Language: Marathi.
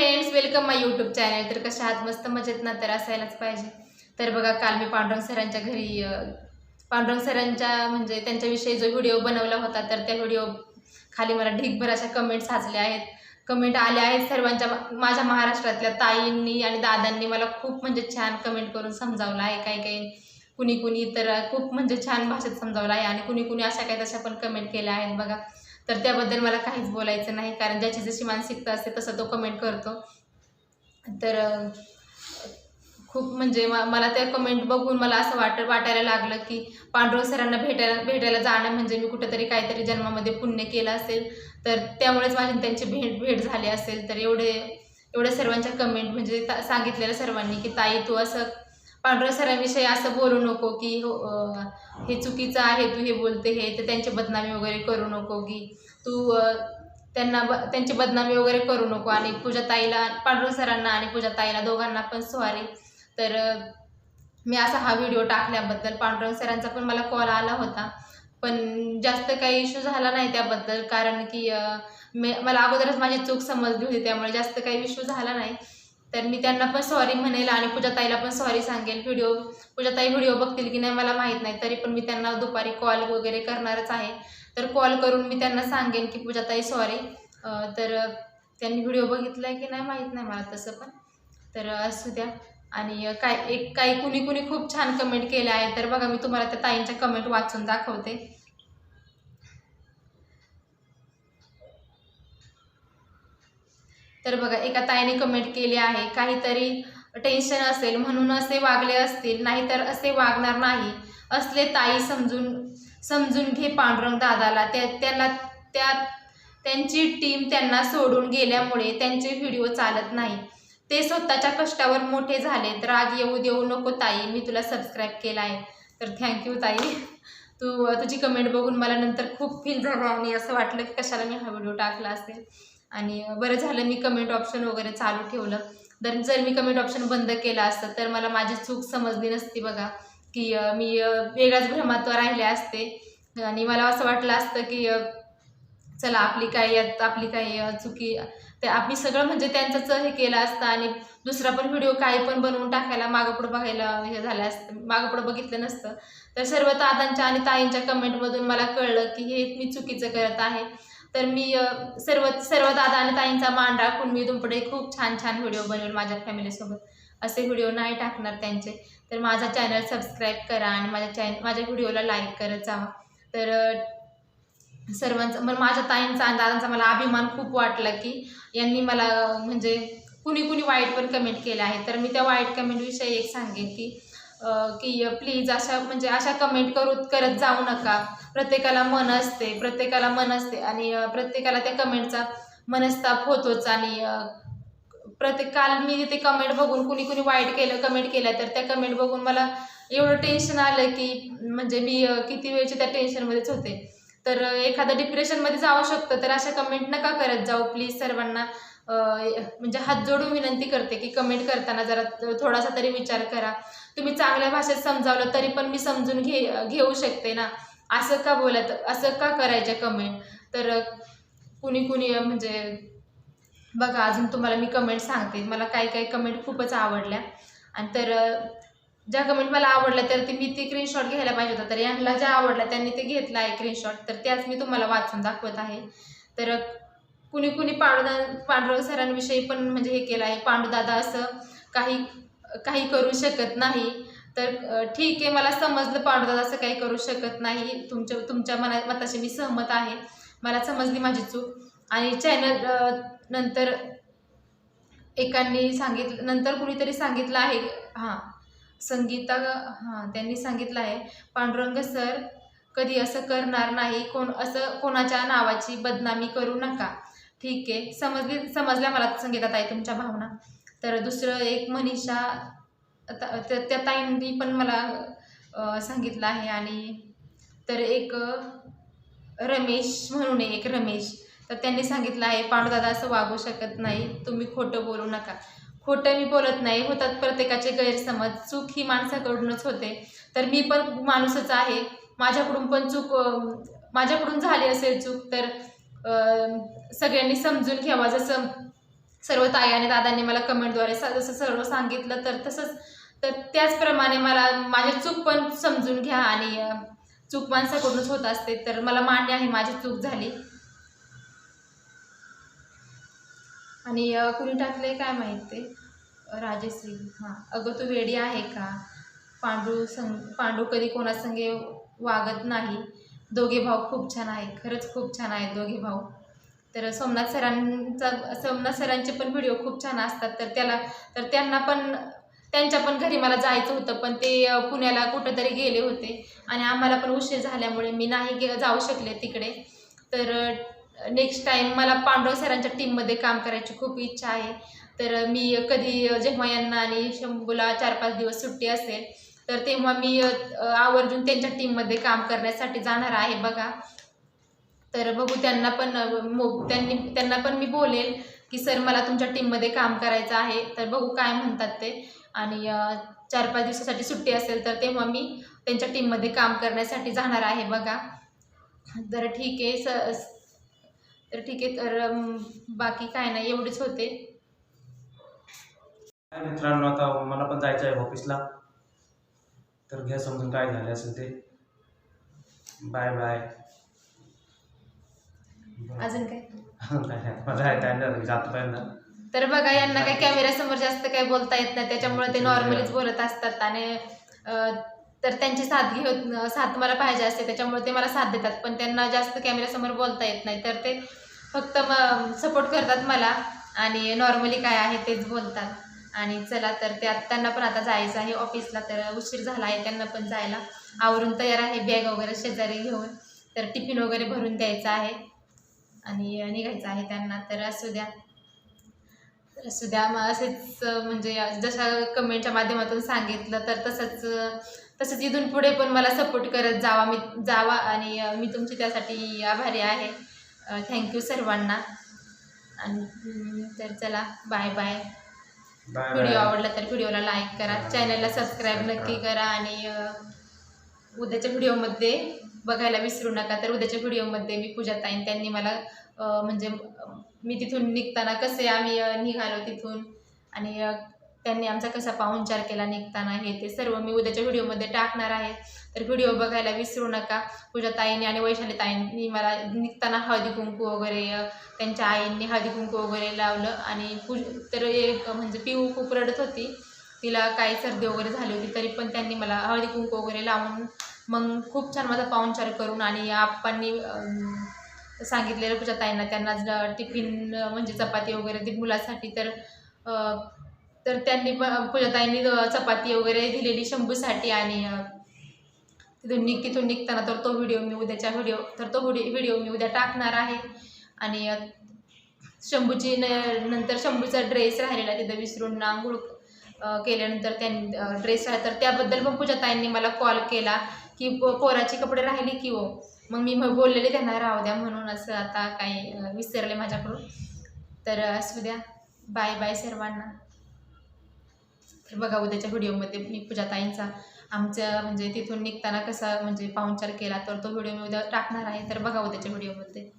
Friends welcome my YouTube channel तर कशा आहात? मस्त मजेत ना? तर असायलाच पाहिजे. तर बघा काल मी पांडुरंग सरांच्या घरी पांडुरंग सरांच्या म्हणजे त्यांच्याविषयी जो व्हिडिओ बनवला होता तर त्या व्हिडिओ खाली मला ढीगभर अशा कमेंट्स साचल्या आहेत. कमेंट आल्या आहेत सर्वांच्या माझ्या महाराष्ट्रातल्या ताईंनी आणि दादांनी मला खूप म्हणजे छान कमेंट करून समजावलं आहे. काही काही कुणी कुणी तर खूप म्हणजे छान भाषेत समजावलं आहे आणि कुणी कुणी अशा काही तशा पण कमेंट केल्या आहेत. बघा तर त्याबद्दल मला काहीच बोलायचं नाही. कारण ज्याची जशी मानसिकता असते तसं तो कमेंट करतो. तर खूप म्हणजे म- मला त्या कमेंट बघून मला असं वाट वाटायला लागलं की पांडुरंग सरांना भेटायला भेटायला जाणं म्हणजे मी कुठेतरी काहीतरी जन्मामध्ये पुण्य केलं असेल. तर त्यामुळेच माझी त्यांची भेट भेट झाली असेल. तर एवढे एवढ्या सर्वांच्या कमेंट म्हणजे ता- सांगितलेलं सर्वांनी की ताई तू असं पांडुरंग सरांविषयी असं बोलू नको की हो हे चुकीचं आहे तू हे बोलते हे तर त्यांची बदनामी वगैरे करू नको की तू त्यांना ब त्यांची बदनामी वगैरे करू नको. आणि पूजा ताईला पांडुरंग सरांना आणि पूजा ताईला दोघांना पण सॉरी तर मी असा हा व्हिडिओ टाकल्याबद्दल पांडुरंग सरांचा पण मला कॉल आला होता. पण जास्त काही इश्यू झाला नाही त्याबद्दल कारण की मे मला अगोदरच माझी चूक समजली होती त्यामुळे जास्त काही इश्यू झाला नाही. तर मी त्यांना पण सॉरी म्हणेल आणि पूजाताईला पण सॉरी सांगेल. व्हिडिओ पूजाताई व्हिडिओ बघतील की नाही मला माहीत नाही तरी पण मी त्यांना दुपारी कॉल वगैरे करणारच आहे. तर कॉल करून मी त्यांना सांगेन की पूजाताई सॉरी तर त्यांनी व्हिडिओ बघितला आहे की नाही माहीत नाही मला तसं पण. तर असू द्या. आणि काय एक काही कुणी कुणी खूप छान कमेंट केल्या आहे. तर बघा मी तुम्हाला त्या ताईंच्या कमेंट वाचून दाखवते. तर बघा एका ताईने कमेंट केली आहे काहीतरी टेन्शन असेल म्हणून असे वागले असतील नाहीतर असे वागणार नाही. असले ताई समजून समजून घे पांडुरंग दादाला. त्या त्याला त्या त्यांची टीम त्यांना सोडून गेल्यामुळे त्यांचे व्हिडिओ चालत नाही. ते स्वतःच्या कष्टावर मोठे झाले तर राग येऊ देऊ नको ताई मी तुला सबस्क्राईब केला आहे. तर थँक्यू ताई. तू तुझी कमेंट बघून मला नंतर खूप फील झालं आणि असं वाटलं की कशाला मी हा व्हिडिओ टाकला असेल. आणि बरं झालं मी कमेंट ऑप्शन वगैरे चालू ठेवलं. तर जर मी कमेंट ऑप्शन बंद केलं असतं तर मला माझी चूक समजली नसती बघा. की मी वेगळ्याच भ्रमात राहिले असते. आणि मला असं वाटलं असतं की चला आपली काही आपली काही चुकी ते आम्ही सगळं म्हणजे त्यांचंच हे केलं असतं आणि दुसरा पण व्हिडिओ काही पण बनवून टाकायला मागपुढं बघायला हे झालं असतं मागपुढं बघितलं नसतं. तर सर्व दादांच्या आणि ताईंच्या कमेंटमधून मला कळलं की हे मी चुकीचं करत आहे. तर मी सर्व सर्व दादा आणि ताईंचा मान राखून मी तुमपुढे खूप छान छान व्हिडिओ बनवेल माझ्या फॅमिलीसोबत असे व्हिडिओ नाही टाकणार त्यांचे. तर माझा चॅनल सबस्क्राईब करा आणि माझ्या चॅन माझ्या व्हिडिओला लाईक करत जावा तर सर्वांचा मग माझ्या ताईंचा आणि दादांचा मला अभिमान खूप वाटला की यांनी मला म्हणजे कुणी कुणी वाईट पण कमेंट केले आहे. तर मी त्या वाईट कमेंटविषयी एक सांगेन की की प्लीज अशा म्हणजे अशा कमेंट करू करत जाऊ नका. प्रत्येकाला मन असते प्रत्येकाला मन असते आणि प्रत्येकाला त्या कमेंटचा मनस्ताप होतोच आणि प्रत्येक काल मी ते कमेंट बघून कुणी कुणी वाईट केलं कमेंट केल्या तर त्या कमेंट बघून मला एवढं टेन्शन आलं की म्हणजे मी किती वेळची त्या टेन्शनमध्येच होते. तर एखादं डिप्रेशनमध्ये जाऊ शकतं तर अशा कमेंट नका करत जाऊ प्लीज सर्वांना. म्हणजे हात जोडून विनंती करते की कमेंट करताना जरा थोडासा तरी विचार करा. तुम्ही चांगल्या भाषेत समजावलं तरी पण मी समजून घे घेऊ शकते ना? असं का बोलत असं का करायच्या कमेंट तर कुणी कुणी म्हणजे बघा अजून तुम्हाला मी कमेंट सांगते. मला काही काही कमेंट खूपच आवडल्या. आणि तर ज्या कमेंट मला आवडल्या तर ती मी ती स्क्रीनशॉट घ्यायला पाहिजे होता. तर यांना ज्या आवडल्या त्यांनी ते घेतलं आहे स्क्रीनशॉट तर त्याच मी तुम्हाला वाचून दाखवत आहे. तर कुणी कुणी पांडुदा पांडुरंग सरांविषयी पण म्हणजे हे केलं आहे. पांडुदादा असं काही काही करू शकत नाही. तर ठीक आहे मला समजलं पांडुदादा असं काही करू शकत नाही. तुमच्या तुमच्या मना मताशी मी सहमत आहे. मला समजली माझी चूक. आणि चॅनल नंतर एकांनी सांगितलं नंतर कुणीतरी सांगितलं आहे. हां संगीता हां त्यांनी सांगितलं आहे. पांडुरंग सर कधी असं करणार नाही. कोण असं कोणाच्या नावाची बदनामी करू नका. ठीक आहे. समजली समजल्या मला संगीता ताई तुमच्या भावना. तर दुसरं एक मनीषा आता त्या त्या ताईंनी पण मला सांगितलं आहे आणि तर एक रमेश म्हणून आहे एक रमेश. तर त्यांनी सांगितलं आहे पांडुदादा असं वागू शकत नाही. तुम्ही खोटं बोलू नका. खोटं मी बोलत नाही. होतात प्रत्येकाचे गैरसमज. चूक ही माणसाकडूनच होते. तर मी पण माणूसच आहे. माझ्याकडून पण चूक माझ्याकडून झाली असेल चूक तर सगळ्यांनी समजून घ्यावा. जसं सर्व ताई आणि दादांनी मला कमेंटद्वारे स- जसं सर्व सांगितलं तर तसंच तर त्याचप्रमाणे मला माझी चूक पण समजून घ्या आणि चूक माणसाकडूनच होत असते तर मला मान्य आहे माझी चूक झाली. आणि अं, कुणी टाकलंय काय माहीत ते? राजेश्री हां. अगं तू वेडी आहे का? पांडू संग पांडू कधी कोणासंगे वागत नाही. दोघे भाऊ खूप छान आहेत खरंच खूप छान आहेत दोघे भाऊ. तर सोमनाथ सरांचा सोमनाथ सरांचे पण व्हिडिओ खूप छान असतात. तर त्याला तर त्यांना पण त्यांच्या पण घरी मला जायचं होतं पण ते पुण्याला कुठंतरी गेले होते. आणि आम्हाला पण उशीर झाल्यामुळे मी नाही गे जाऊ शकले तिकडे. तर नेक्स्ट टाईम मला पांडव सरांच्या टीममध्ये काम करायची खूप इच्छा आहे. तर मी कधी जेव्हा यांना आणि शंभूला चार पाच दिवस सुट्टी असेल तर तेव्हा मी आवर्जून त्यांच्या टीममध्ये काम करण्यासाठी जाणार आहे बघा. तर बघू त्यांना पण त्यांनी त्यांना पण मी बोलेल की सर मला तुमच्या टीममध्ये काम करायचं आहे. तर बघू काय म्हणतात ते. आणि चार पाच दिवसासाठी सुट्टी असेल तर तेव्हा मी त्यांच्या टीममध्ये काम करण्यासाठी जाणार आहे बघा. तर ठीक आहे स तर ठीक आहे तर बाकी काय नाही एवढेच होते. मित्रांनो आता मला पण जायचं आहे ऑफिसला तर घ्या समजून काय झाले असेल ते. बाय बाय अजून काय? आहे जातो तर बघा यांना काही कॅमेऱ्यासमोर जास्त काही बोलता येत नाही. त्याच्यामुळे ते नॉर्मलीच बोलत असतात. आणि तर त्यांची साथ घेत साथ मला पाहिजे असते. त्याच्यामुळे ते मला साथ देतात. पण त्यांना जास्त कॅमेऱ्यासमोर बोलता येत नाही. तर ते फक्त सपोर्ट करतात मला. आणि नॉर्मली काय आहे तेच बोलतात. आणि चला तर त्या त्यांना पण आता जायचं आहे ऑफिसला तर उशीर झाला आहे त्यांना पण जायला. आवरून तयार आहे बॅग वगैरे शेजारी घेऊन. तर टिफिन वगैरे भरून द्यायचं आहे. आणि निघायचं आहे त्यांना. तर असू द्या. असू द्या. मग असेच म्हणजे जशा कमेंटच्या माध्यमातून सांगितलं तर तसंच तसंच इथून पुढे पण मला सपोर्ट करत जावा. मी जावा. आणि मी तुमची त्यासाठी आभारी आहे. थँक्यू सर्वांना. आणि तर चला. बाय बाय व्हिडिओ आवडला तर व्हिडिओला लाईक करा चॅनलला सबस्क्राईब नक्की करा आणि उद्याच्या व्हिडिओमध्ये बघायला विसरू नका. तर उद्याच्या व्हिडिओमध्ये मी पूजा ताईन त्यांनी मला म्हणजे मी तिथून निघताना कसे आम्ही निघालो तिथून आणि त्यांनी आमचा कसा पाहुणचार केला निघताना हे ते सर्व मी उद्याच्या व्हिडिओमध्ये टाकणार आहे. तर व्हिडिओ बघायला विसरू नका. पूजा ताईंनी आणि वैशाली ताईंनी मला निघताना हळदी कुंकू वगैरे त्यांच्या आईंनी हळदी कुंकू वगैरे लावलं आणि पूज तर एक म्हणजे पिऊ खूप रडत होती. तिला काही सर्दी वगैरे झाली होती तरी पण त्यांनी मला हळदी कुंकू वगैरे लावून मग खूप छान माझा पाहुणचार करून आणि आप्पांनी सांगितलेलं पूजा ताईंना त्यांना टिफिन म्हणजे चपाती वगैरे ती मुलासाठी तर तर त्यांनी पण पूजाताईंनी चपाती वगैरे दिलेली शंभूसाठी आणि तिथून निघ तिथून निघताना तर तो व्हिडिओ मी उद्याच्या व्हिडिओ तर तो व्हिडिओ व्हिडिओ मी उद्या टाकणार आहे. आणि शंभूची न नंतर शंभूचा ड्रेस राहिलेला तिथं विसरून आंघोळ केल्यानंतर त्यांनी ड्रेस तर त्याबद्दल पण पूजाताईंनी मला कॉल केला की पो- पोराची कपडे राहिले की हो. मग मी मग बोललेले त्यांना राहू द्या म्हणून असं आता काही विसरले माझ्याकडून. तर असू द्या. बाय बाय सर्वांना. तर बघा उद्याच्या व्हिडिओमध्ये मी पूजाताईंचा आमच्या म्हणजे तिथून निघताना कसा म्हणजे पाहुणचार केला तर तो व्हिडिओ मी उद्या टाकणार आहे. तर बघा उद्याच्या व्हिडिओमध्ये.